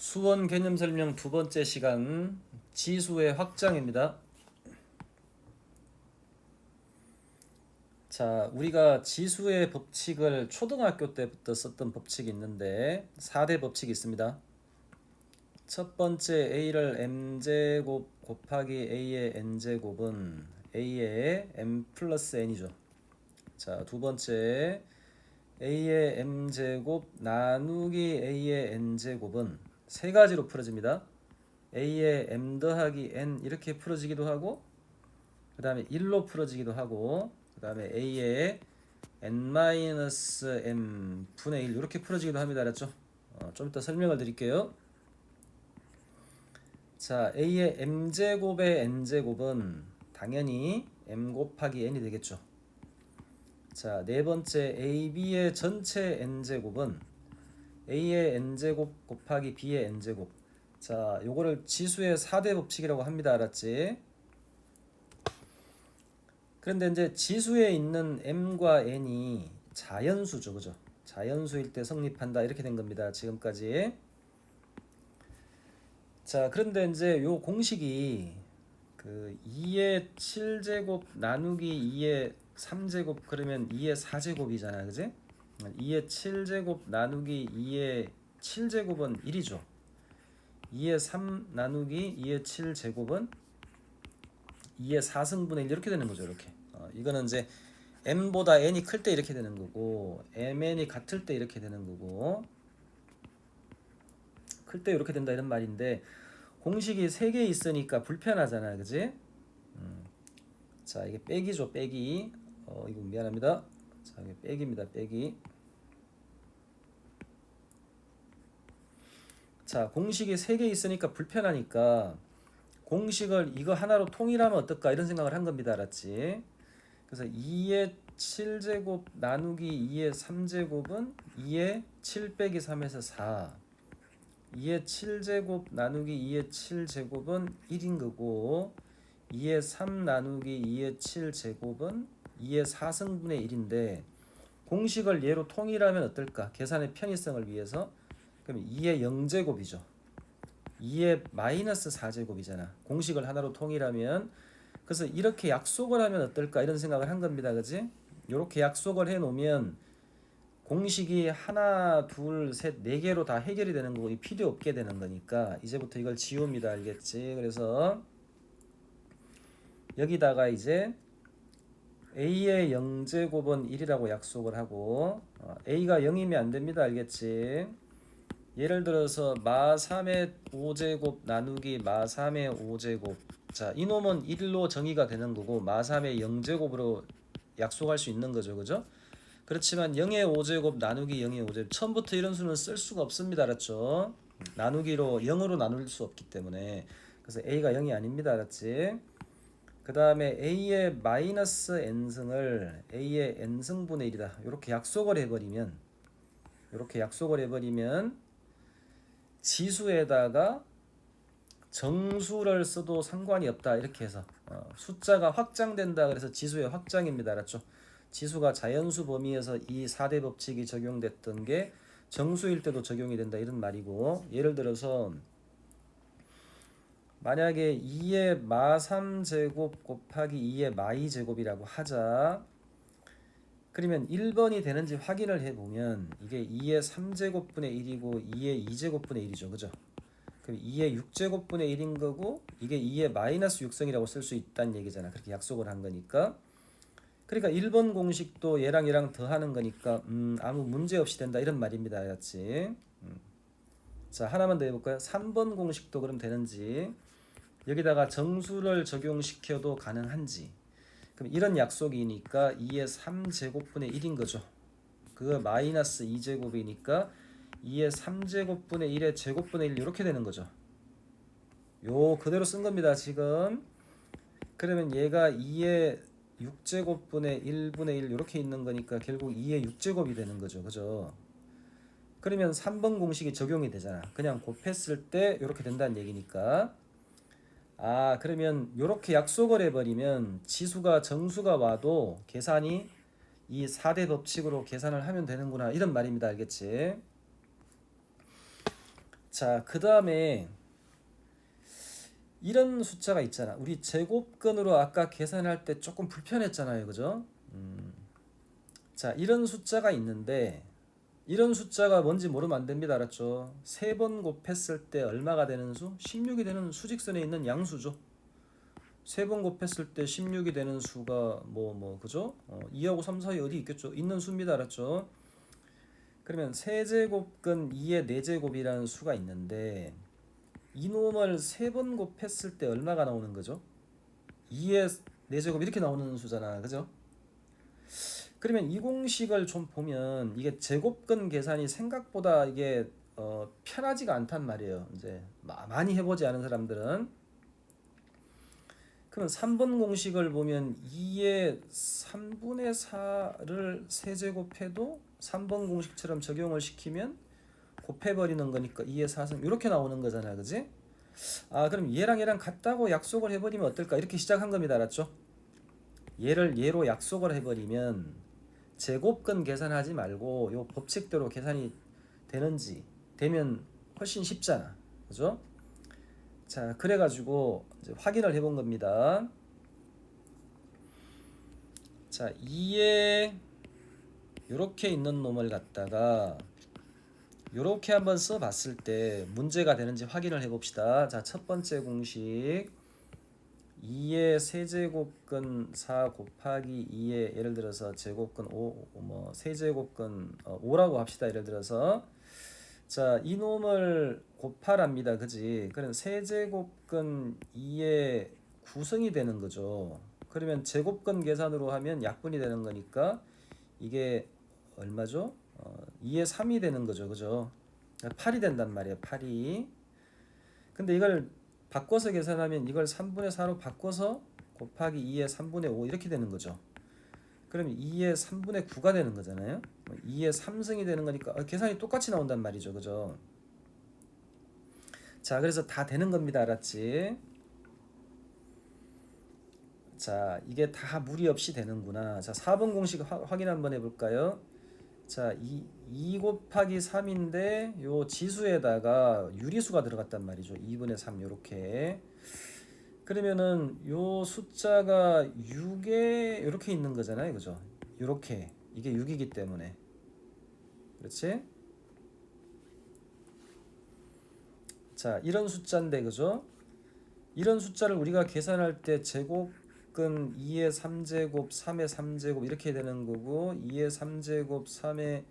수원 개념 설명 두 번째 시간 지수의 확장입니다. 자, 우리가 지수의 법칙을 초등학교 때부터 썼던 법칙이 있는데 4대 법칙이 있습니다. 첫 번째 a를 m제곱 곱하기 a의 n제곱은 a의 m 플러스 n이죠. 자, 두 번째 a의 m제곱 나누기 a의 n제곱은 세 가지로 풀어집니다. a의 m 더하기 n 이렇게 풀어지기도 하고 그 다음에 1로 풀어지기도 하고 그 다음에 a의 n-m 분의 1 이렇게 풀어지기도 합니다. 알았죠? 어, 좀 이따 설명을 드릴게요. 자, a의 m제곱의 n제곱은 당연히 m 곱하기 n이 되겠죠. 자, 네 번째 ab의 전체 n제곱은 a의 n제곱 곱하기 b의 n제곱. 자, 요거를 지수의 4대 법칙이라고 합니다. 알았지? 그런데 이제 지수에 있는 m과 n이 자연수죠. 그죠? 자연수일 때 성립한다. 이렇게 된 겁니다. 지금까지. 자, 그런데 이제 요 공식이 그 2의 7제곱 나누기 2의 3제곱 그러면 2의 4제곱이잖아. 그지? 2의 7제곱 나누기 2의 7제곱은 1이죠. 2의 3 나누기 2의 7제곱은 2의 4승분의 1 이렇게 되는 거죠. 이렇게. 어, 이거는 이제 m보다 n이 클 때 이렇게 되는 거고 mn이 같을 때 이렇게 되는 거고 클 때 이렇게 된다 이런 말인데 공식이 3개 있으니까 불편하잖아. 그지? 음. 자, 이게 빼기죠. 빼기. 어, 이거 미안합니다. 자, 이게 빼기입니다. 빼기. 자, 공식이 3개 있으니까 불편하니까 공식을 이거 하나로 통일하면 어떨까 이런 생각을 한 겁니다. 알았지? 그래서 2의 7제곱 나누기 2의 3제곱은 2의 7 빼기 3에서 4 2의 7제곱 나누기 2의 7제곱은 1인 거고 2의 3 나누기 2의 7제곱은 2의 4승분의 1인데 공식을 얘로 통일하면 어떨까? 계산의 편의성을 위해서 그럼 2의 0제곱이죠. 2의 마이너스 4제곱이잖아. 공식을 하나로 통일하면 그래서 이렇게 약속을 하면 어떨까 이런 생각을 한 겁니다. 그지? 이렇게 약속을 해 놓으면 공식이 하나, 둘, 셋, 네 개로 다 해결이 되는 거고 이 필요 없게 되는 거니까 이제부터 이걸 지웁니다. 알겠지? 그래서 여기다가 이제 a의 0제곱은 1이라고 약속을 하고 어, a가 0이면 안 됩니다. 알겠지? 예를 들어서 마 3의 5제곱 나누기 마 3의 5제곱. 자 이놈은 1로 정의가 되는 거고 마 3의 0제곱으로 약속할 수 있는 거죠. 그죠? 그렇지만 0의 5제곱 나누기 0의 5제곱. 처음부터 이런 수는 쓸 수가 없습니다. 알았죠? 나누기로 0으로 나눌 수 없기 때문에. 그래서 a가 0이 아닙니다. 알았지 그 다음에 a의 마이너스 n승을 a의 n승분의 1이다. 이렇게 약속을 해버리면 이렇게 약속을 해버리면 지수에다가 정수를 써도 상관이 없다. 이렇게 해서 어, 숫자가 확장된다. 그래서 지수의 확장입니다. 알았죠? 지수가 자연수 범위에서 이 4대 법칙이 적용됐던 게 정수일 때도 적용이 된다. 이런 말이고 예를 들어서 만약에 2의 마 3제곱 곱하기 2의 마 2제곱이라고 하자 그러면 1번이 되는지 확인을 해보면 이게 2의 3제곱분의 1이고 2의 2제곱분의 1이죠. 그죠? 그럼 2의 6제곱분의 1인 거고 이게 2의 마이너스 6성이라고 쓸 수 있다는 얘기잖아. 그렇게 약속을 한 거니까. 그러니까 1번 공식도 얘랑 얘랑 더하는 거니까 음, 아무 문제 없이 된다 이런 말입니다. 알았지? 음. 자 하나만 더 해볼까요? 3번 공식도 그럼 되는지 여기다가 정수를 적용시켜도 가능한지 그럼 이런 약속이니까 2의 3제곱분의 1인 거죠. 그거 마이너스 2제곱이니까 2의 3제곱분의 1의 제곱분의 1 이렇게 되는 거죠. 요 그대로 쓴 겁니다. 지금. 그러면 얘가 2의 6제곱분의 1분의 1 이렇게 있는 거니까 결국 2의 6제곱이 되는 거죠. 그죠? 그러면 3번 공식이 적용이 되잖아. 그냥 곱했을 때 이렇게 된다는 얘기니까. 아 그러면 이렇게 약속을 해버리면 지수가 정수가 와도 계산이 이 4대 법칙으로 계산을 하면 되는구나 이런 말입니다 알겠지 자, 그 다음에 이런 숫자가 있잖아. 우리 제곱근으로 아까 계산할 때 조금 불편했잖아요. 그죠? 음. 자, 이런 숫자가 있는데 이런 숫자가 뭔지 모르면 안 됩니다. 알았죠? 세 번 곱했을 때 얼마가 되는 수? 16이 되는 수직선에 있는 양수죠. 세 번 곱했을 때 16이 되는 수가 뭐뭐 그죠? 어, 2하고 3 사이 어디 있겠죠? 있는 수입니다. 알았죠? 그러면 세제곱근 2의 4제곱이라는 수가 있는데 이놈을 세 번 곱했을 때 얼마가 나오는 거죠? 2의 4제곱 이렇게 나오는 수잖아. 그죠? 그러면 이 공식을 좀 보면 이게 제곱근 계산이 생각보다 이게 어, 편하지가 않단 말이에요. 이제 마- 많이 해보지 않은 사람들은 그러면 3번 공식을 보면 2의 3분의 4를 세제곱해도 3번 공식처럼 적용을 시키면 곱해버리는 거니까 2의 4승 이렇게 나오는 거잖아 그지? 아 그럼 얘랑 얘랑 같다고 약속을 해버리면 어떨까 이렇게 시작한 겁니다 알았죠? 얘를 얘로 약속을 해버리면 제곱근 계산하지 말고 요 법칙대로 계산이 되는지 되면 훨씬 쉽잖아 그죠? 자 그래가지고 이제 확인을 해본 겁니다 자 2에 요렇게 있는 놈을 갖다가 요렇게 한번 써봤을 때 문제가 되는지 확인을 해봅시다. 자, 첫 번째 공식 2의 세제곱근 4 곱하기 2의 예를 들어서 제곱근 5, 뭐 세제곱근 어, 5라고 합시다. 예를 들어서 자, 이놈을 곱하랍니다. 그지? 그럼 세제곱근 2의 구성이 되는 거죠. 그러면 제곱근 계산으로 하면 약분이 되는 거니까 이게 얼마죠? 어, 2의 3이 되는 거죠. 그죠? 8이 된단 말이에요. 8이. 근데 이걸 바꿔서 계산하면 이걸 3분의 4로 바꿔서 곱하기 2의 3분의 5 이렇게 되는 거죠. 그러면 2의 3분의 9가 되는 거잖아요. 2의 3승이 되는 거니까 어, 계산이 똑같이 나온단 말이죠. 그죠? 자, 그래서 다 되는 겁니다. 알았지? 자, 이게 다 무리 없이 되는구나. 자, 4번 공식 화- 확인 한번 해볼까요? 자, 2, 2 곱하기 3인데 요 지수에다가 유리수가 들어갔단 말이죠. 2분의 3 요렇게. 그러면은 요 숫자가 6에 요렇게 있는 거잖아요. 그죠? 요렇게. 이게 6이기 때문에. 그렇지? 자, 이런 숫자인데 그죠? 이런 숫자를 우리가 계산할 때 제곱근 2의 3제곱, 3의 3제곱 이렇게 되는 거고 2의 3제곱, 3의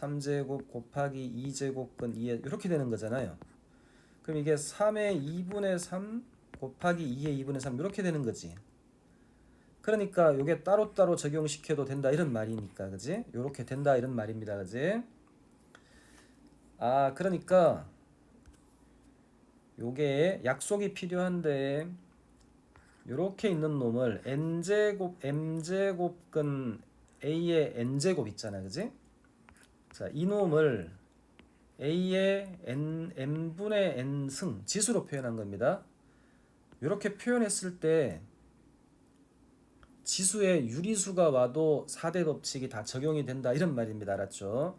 3제곱 곱하기 2제곱근 2의 이렇게 되는 거잖아요. 그럼 이게 3의 2분의 3 곱하기 2의 2분의 3 이렇게 되는 거지. 그러니까 이게 따로따로 적용시켜도 된다 이런 말이니까 그지? 이렇게 된다 이런 말입니다. 그지? 아, 그러니까 요게 약속이 필요한데 요렇게 있는 놈을 n제곱 m제곱근 a의 n제곱 있잖아 그지? 자, 이 놈을 a의 n m분의 n승 지수로 표현한 겁니다. 요렇게 표현했을 때 지수에 유리수가 와도 4대 법칙이 다 적용이 된다 이런 말입니다. 알았죠?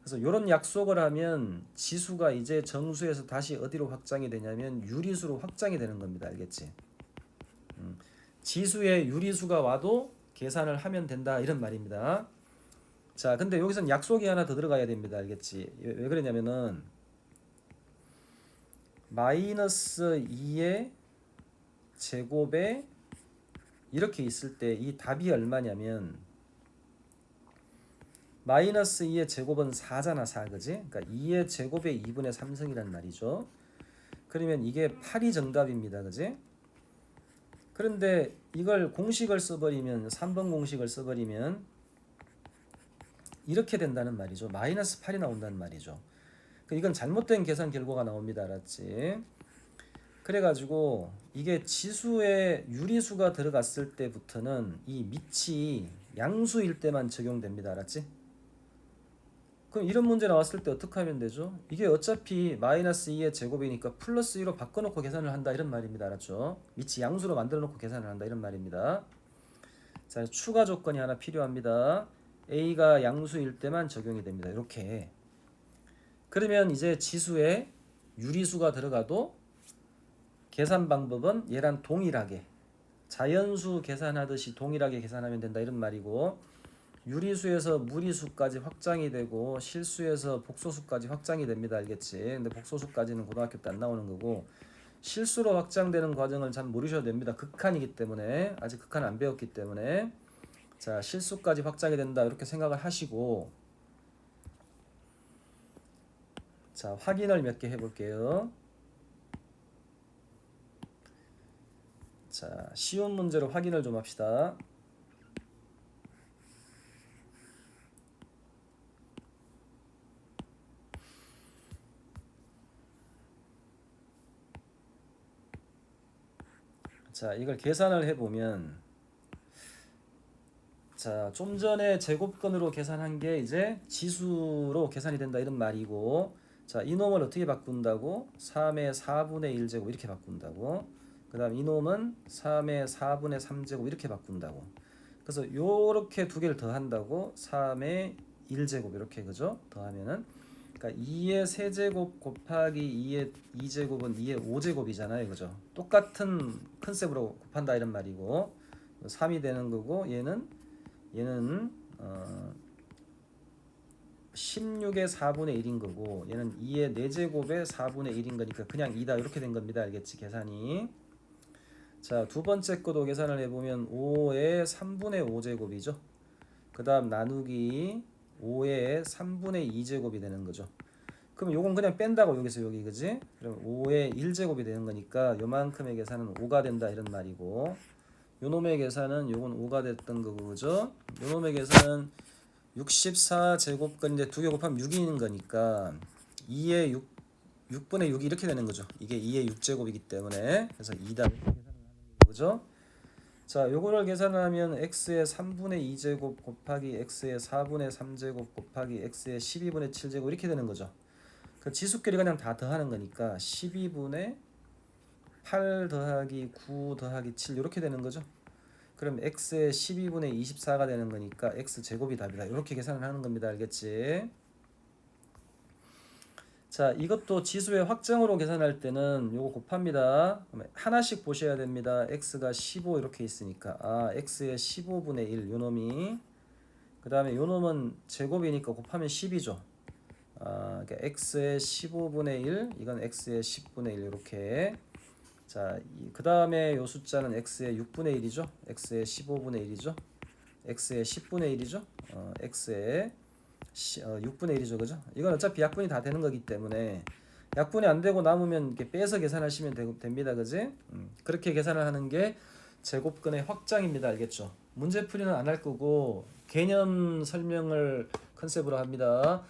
그래서 이런 약속을 하면 지수가 이제 정수에서 다시 어디로 확장이 되냐면 유리수로 확장이 되는 겁니다. 알겠지? 음, 지수에 유리수가 와도 계산을 하면 된다 이런 말입니다. 자, 근데 여기선 약속이 하나 더 들어가야 됩니다. 알겠지? 왜, 왜 그러냐면은 마이너스 2의 제곱에 이렇게 있을 때 이 답이 얼마냐면 마이너스 2의 제곱은 4잖아 4 그지? 그러니까 2의 제곱의 2분의 3승이란 말이죠. 그러면 이게 8이 정답입니다. 그지? 그런데 이걸 공식을 써버리면 3번 공식을 써버리면 이렇게 된다는 말이죠. 마이너스 8이 나온다는 말이죠. 그 이건 잘못된 계산 결과가 나옵니다. 알았지? 그래가지고 이게 지수에 유리수가 들어갔을 때부터는 이 밑이 양수일 때만 적용됩니다. 알았지? 그럼 이런 문제 나왔을 때 어떻게 하면 되죠? 이게 어차피 마이너스 2의 제곱이니까 플러스 2로 바꿔놓고 계산을 한다 이런 말입니다. 알았죠? 밑이 양수로 만들어 놓고 계산을 한다 이런 말입니다. 자 추가 조건이 하나 필요합니다. A가 양수일 때만 적용이 됩니다. 이렇게. 그러면 이제 지수에 유리수가 들어가도 계산 방법은 얘랑 동일하게 자연수 계산하듯이 동일하게 계산하면 된다 이런 말이고 유리수에서 무리수까지 확장이 되고 실수에서 복소수까지 확장이 됩니다. 알겠지? 근데 복소수까지는 고등학교 때 안 나오는 거고 실수로 확장되는 과정을 잘 모르셔도 됩니다. 극한이기 때문에. 아직 극한 안 배웠기 때문에 자 실수까지 확장이 된다 이렇게 생각을 하시고. 자 확인을 몇 개 해볼게요. 자 쉬운 문제로 확인을 좀 합시다. 자, 이걸 계산을 해보면 자, 좀 전에 제곱근으로 계산한 게 이제 지수로 계산이 된다 이런 말이고 자, 이놈을 어떻게 바꾼다고? 3의 4분의 1제곱 이렇게 바꾼다고 그 다음 이놈은 3의 4분의 3제곱 이렇게 바꾼다고 그래서 요렇게 두 개를 더한다고 3의 1제곱 이렇게 그죠? 더하면은 그러니까 2의 세제곱 곱하기 2의 2제곱은 2의 5제곱이잖아요. 그죠? 똑같은 컨셉으로 곱한다 이런 말이고 3이 되는 거고 얘는 얘는 어 16의 4분의 1인 거고 얘는 2의 4제곱의 4분의 1인 거니까 그냥 2다 이렇게 된 겁니다. 알겠지? 계산이 자, 두 번째 거도 계산을 해보면 5의 3분의 5제곱이죠. 그 다음 나누기 5의 3분의 2제곱이 되는 거죠. 그럼 요건 그냥 뺀다고 여기서 여기 그지? 그럼 5의 1제곱이 되는 거니까 요만큼의 계산은 5가 된다 이런 말이고 요놈의 계산은 요건 5가 됐던 거고 그죠? 요놈의 계산은 64제곱근 이제 두개 곱하면 6인 거니까 2의 6 6분의 6이 이렇게 되는 거죠. 이게 2의 6제곱이기 때문에 그래서 2다 이렇게 계산을 하는 거죠. 그죠? 자, 요거를 계산하면 x의 3분의 2제곱 곱하기 x의 4분의 3제곱 곱하기 x의 12분의 7제곱 이렇게 되는 거죠. 그 지수끼리 그냥 다 더하는 거니까 12분의 8 더하기 9 더하기 7 이렇게 되는 거죠. 그럼 x의 12분의 24가 되는 거니까 x 제곱이 답이다. 이렇게 계산을 하는 겁니다. 알겠지? 자, 이것도 지수의 확정으로 계산할 때는 요거 곱합니다. 하나씩 보셔야 됩니다. x가 15 이렇게 있으니까 아, x의 15분의 1 요놈이 그 다음에 요놈은 제곱이니까 곱하면 10이죠. 아, 그러니까 x의 15분의 1 이건 x의 10분의 1 이렇게 자, 그 다음에 요 숫자는 x의 6분의 1이죠. x의 15분의 1이죠. x의 10분의 1이죠. 어, x의 시, 어, 6분의 1이죠, 그죠? 이건 어차피 약분이 다 되는 거기 때문에 약분이 안 되고 남으면 이렇게 빼서 계산하시면 되, 됩니다, 그지? 음, 그렇게 계산을 하는 게 제곱근의 확장입니다, 알겠죠? 문제 풀이는 안 할 거고 개념 설명을 컨셉으로 합니다.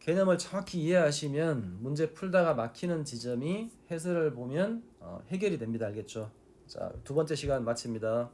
개념을 정확히 이해하시면 문제 풀다가 막히는 지점이 해설을 보면 어, 해결이 됩니다, 알겠죠? 자, 두 번째 시간 마칩니다.